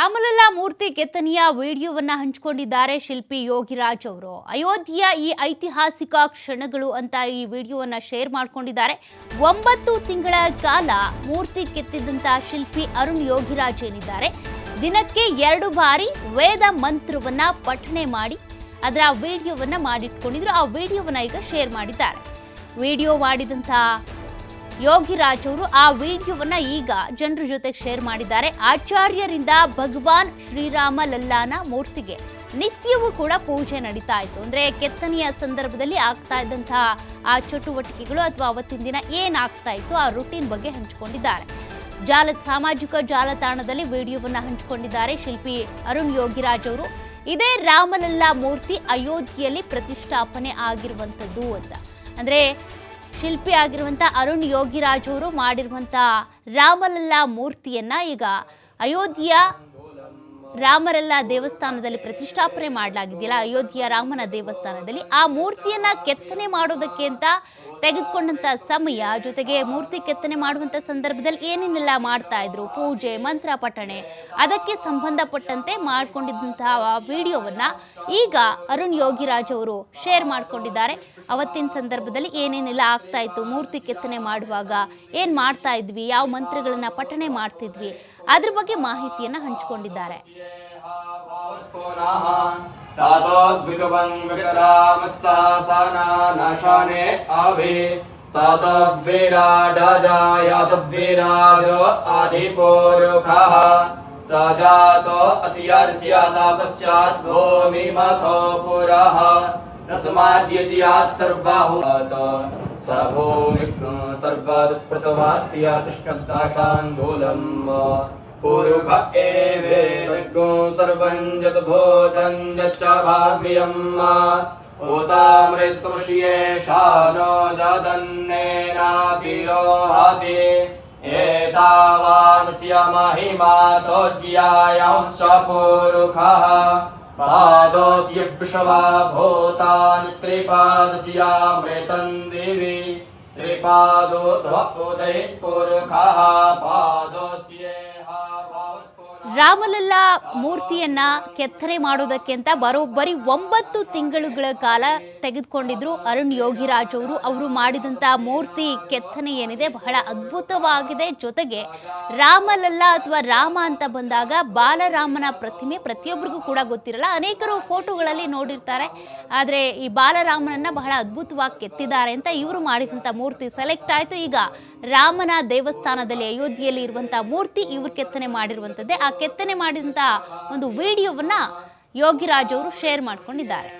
ರಾಮಲಲ್ಲಾ ಮೂರ್ತಿ ಕೆತ್ತನೆಯ ವಿಡಿಯೋವನ್ನ ಹಂಚಿಕೊಂಡಿದ್ದಾರೆ ಶಿಲ್ಪಿ ಯೋಗಿರಾಜ್ ಅವರು. ಅಯೋಧ್ಯೆಯ ಈ ಐತಿಹಾಸಿಕ ಕ್ಷಣಗಳು ಅಂತ ಈ ವಿಡಿಯೋವನ್ನ ಶೇರ್ ಮಾಡಿಕೊಂಡಿದ್ದಾರೆ. ಒಂಬತ್ತು ತಿಂಗಳ ಕಾಲ ಮೂರ್ತಿ ಕೆತ್ತಿದಂತ ಶಿಲ್ಪಿ ಅರುಣ್ ಯೋಗಿರಾಜ್ ಏನಿದ್ದಾರೆ. ದಿನಕ್ಕೆ ಎರಡು ಬಾರಿ ವೇದ ಮಂತ್ರವನ್ನ ಪಠಣೆ ಮಾಡಿ ಅದರ ವಿಡಿಯೋವನ್ನ ಮಾಡಿಟ್ಕೊಂಡಿದ್ರು. ಆ ವಿಡಿಯೋವನ್ನ ಈಗ ಶೇರ್ ಮಾಡಿದ್ದಾರೆ. ವಿಡಿಯೋ ಮಾಡಿದಂತ ಯೋಗಿರಾಜ್ ಅವರು ಆ ವಿಡಿಯೋವನ್ನ ಈಗ ಜನರ ಜೊತೆ ಶೇರ್ ಮಾಡಿದ್ದಾರೆ. ಆಚಾರ್ಯರಿಂದ ಭಗವಾನ್ ಶ್ರೀರಾಮ ಲಲ್ಲಾನ ಮೂರ್ತಿಗೆ ನಿತ್ಯವೂ ಕೂಡ ಪೂಜೆ ನಡೀತಾ ಇತ್ತು. ಅಂದ್ರೆ ಕೆತ್ತನೆಯ ಸಂದರ್ಭದಲ್ಲಿ ಆಗ್ತಾ ಇದ್ದಂತಹ ಆ ಚಟುವಟಿಕೆಗಳು ಅಥವಾ ಅವತ್ತಿನ ದಿನ ಏನಾಗ್ತಾ ಇತ್ತು ಆ ರುಟೀನ್ ಬಗ್ಗೆ ಹಂಚಿಕೊಂಡಿದ್ದಾರೆ. ಜಾಲ, ಸಾಮಾಜಿಕ ಜಾಲತಾಣದಲ್ಲಿ ವಿಡಿಯೋವನ್ನ ಹಂಚಿಕೊಂಡಿದ್ದಾರೆ ಶಿಲ್ಪಿ ಅರುಣ್ ಯೋಗಿರಾಜ್ ಅವರು. ಇದೇ ರಾಮಲಲ್ಲಾ ಮೂರ್ತಿ ಅಯೋಧ್ಯೆಯಲ್ಲಿ ಪ್ರತಿಷ್ಠಾಪನೆ ಆಗಿರುವಂಥದ್ದು ಅಂತ. ಅಂದ್ರೆ ಶಿಲ್ಪಿ ಆಗಿರುವಂಥ ಅರುಣ್ ಯೋಗಿರಾಜ್ ಅವರು ಮಾಡಿರುವಂಥ ರಾಮಲಲ್ಲಾ ಮೂರ್ತಿಯನ್ನ ಈಗ ಅಯೋಧ್ಯೆಯ ರಾಮರಲ್ಲ ದೇವಸ್ಥಾನದಲ್ಲಿ ಪ್ರತಿಷ್ಠಾಪನೆ ಮಾಡಲಾಗಿದೆಯಲ್ಲ, ಅಯೋಧ್ಯೆಯ ರಾಮನ ದೇವಸ್ಥಾನದಲ್ಲಿ. ಆ ಮೂರ್ತಿಯನ್ನ ಕೆತ್ತನೆ ಮಾಡೋದಕ್ಕೆ ಅಂತ ತೆಗೆದುಕೊಂಡಂತ ಸಮಯ, ಜೊತೆಗೆ ಮೂರ್ತಿ ಕೆತ್ತನೆ ಮಾಡುವಂತ ಸಂದರ್ಭದಲ್ಲಿ ಏನೇನೆಲ್ಲ ಮಾಡ್ತಾ ಇದ್ರು? ಪೂಜೆ, ಮಂತ್ರ ಪಠಣೆ, ಅದಕ್ಕೆ ಸಂಬಂಧಪಟ್ಟಂತೆ ಮಾಡಿಕೊಂಡಿದ್ದಂತಹ ವಿಡಿಯೋವನ್ನ ಈಗ ಅರುಣ್ ಯೋಗಿರಾಜ್ ಅವರು ಶೇರ್ ಮಾಡ್ಕೊಂಡಿದ್ದಾರೆ. ಅವತ್ತಿನ ಸಂದರ್ಭದಲ್ಲಿ ಏನೇನೆಲ್ಲ ಆಗ್ತಾ ಇತ್ತು? ಮೂರ್ತಿ ಕೆತ್ತನೆ ಮಾಡುವಾಗ ಏನ್ ಮಾಡ್ತಾ ಇದ್ವಿ? ಯಾವ ಮಂತ್ರಗಳನ್ನ ಪಠಣೆ ಮಾಡ್ತಿದ್ವಿ? ಅದ್ರ ಬಗ್ಗೆ ಮಾಹಿತಿಯನ್ನ ಹಂಚಿಕೊಂಡಿದ್ದಾರೆ. नाशाने आभि तातव्येराडाजायातव्येराड आधिपोरुखः स जातो अतियार्च्याता पश्चात् भूमिमथो पुरः। तस्माद्यज्यात् सर्वाहुत स भूमि पूर्व एवेदज्ञो पुरुभ एवे यच्च भाव्यम् उतामृतुष्येषानो ददन्नेनाभिहते एतावादस्य एतावानस्य ज्यायांश्च पूरुखः। पादोऽस्य पृषवा भूतानि त्रिपादस्यामृतम् दिवि। त्रिपादो ध्वपुदैः पुरुखः पादोऽस्य ರಾಮಲಲ್ಲಾ ಮೂರ್ತಿಯನ್ನ ಕೆತ್ತನೆ ಮಾಡೋದಕ್ಕೆ ಅಂತ ಬರೋಬ್ಬರಿ ಒಂಬತ್ತು ತಿಂಗಳುಗಳ ಕಾಲ ತೆಗೆದುಕೊಂಡಿದ್ರು. ಅರುಣ್ ಯೋಗಿರಾಜ್ ಅವರು ಅವರು ಮಾಡಿದಂತ ಮೂರ್ತಿ ಕೆತ್ತನೆ ಏನಿದೆ, ಬಹಳ ಅದ್ಭುತವಾಗಿದೆ. ಜೊತೆಗೆ ರಾಮಲಲ್ಲಾ ಅಥವಾ ರಾಮ ಅಂತ ಬಂದಾಗ ಬಾಲರಾಮನ ಪ್ರತಿಮೆ ಪ್ರತಿಯೊಬ್ಬರಿಗೂ ಕೂಡ ಗೊತ್ತಿರಲ್ಲ. ಅನೇಕರು ಫೋಟೋಗಳಲ್ಲಿ ನೋಡಿರ್ತಾರೆ. ಆದರೆ ಈ ಬಾಲರಾಮನನ್ನ ಬಹಳ ಅದ್ಭುತವಾಗಿ ಕೆತ್ತಿದ್ದಾರೆ ಅಂತ ಇವರು ಮಾಡಿದಂಥ ಮೂರ್ತಿ ಸೆಲೆಕ್ಟ್ ಆಯಿತು. ಈಗ ರಾಮನ ದೇವಸ್ಥಾನದಲ್ಲಿ ಅಯೋಧ್ಯೆಯಲ್ಲಿ ಇರುವಂಥ ಮೂರ್ತಿ ಇವರು ಕೆತ್ತನೆ ಮಾಡಿರುವಂಥದ್ದೇ ಆ ಕೆತ್ತನೆ ಮಾಡಿದಂಥ ಒಂದು ವಿಡಿಯೋವನ್ನು ಯೋಗಿರಾಜ್ ಅವರು ಶೇರ್ ಮಾಡ್ಕೊಂಡಿದ್ದಾರೆ.